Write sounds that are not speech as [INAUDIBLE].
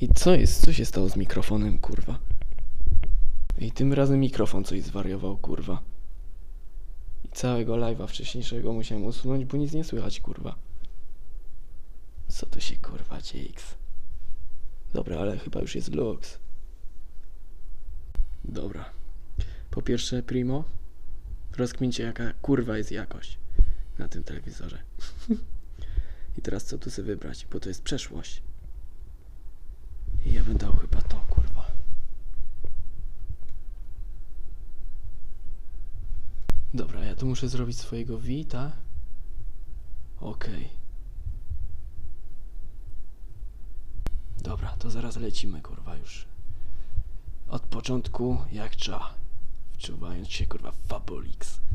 I co jest? Co się stało z mikrofonem, kurwa? I tym razem mikrofon coś zwariował, kurwa. I całego live'a wcześniejszego musiałem usunąć, bo nic nie słychać, kurwa. Co to się, kurwa, dzieje? Dobra, ale chyba już jest Lux. Dobra. Po pierwsze, Primo, rozkmincie jaka kurwa jest jakość na tym telewizorze. [LAUGHS] I teraz co tu sobie wybrać, bo to jest przeszłość. Bym dał chyba to, kurwa. Dobra, ja tu muszę zrobić swojego Vita. Okej. Dobra, to zaraz lecimy, kurwa, już. Od początku, jak trzeba. Wczuwając się, kurwa, w.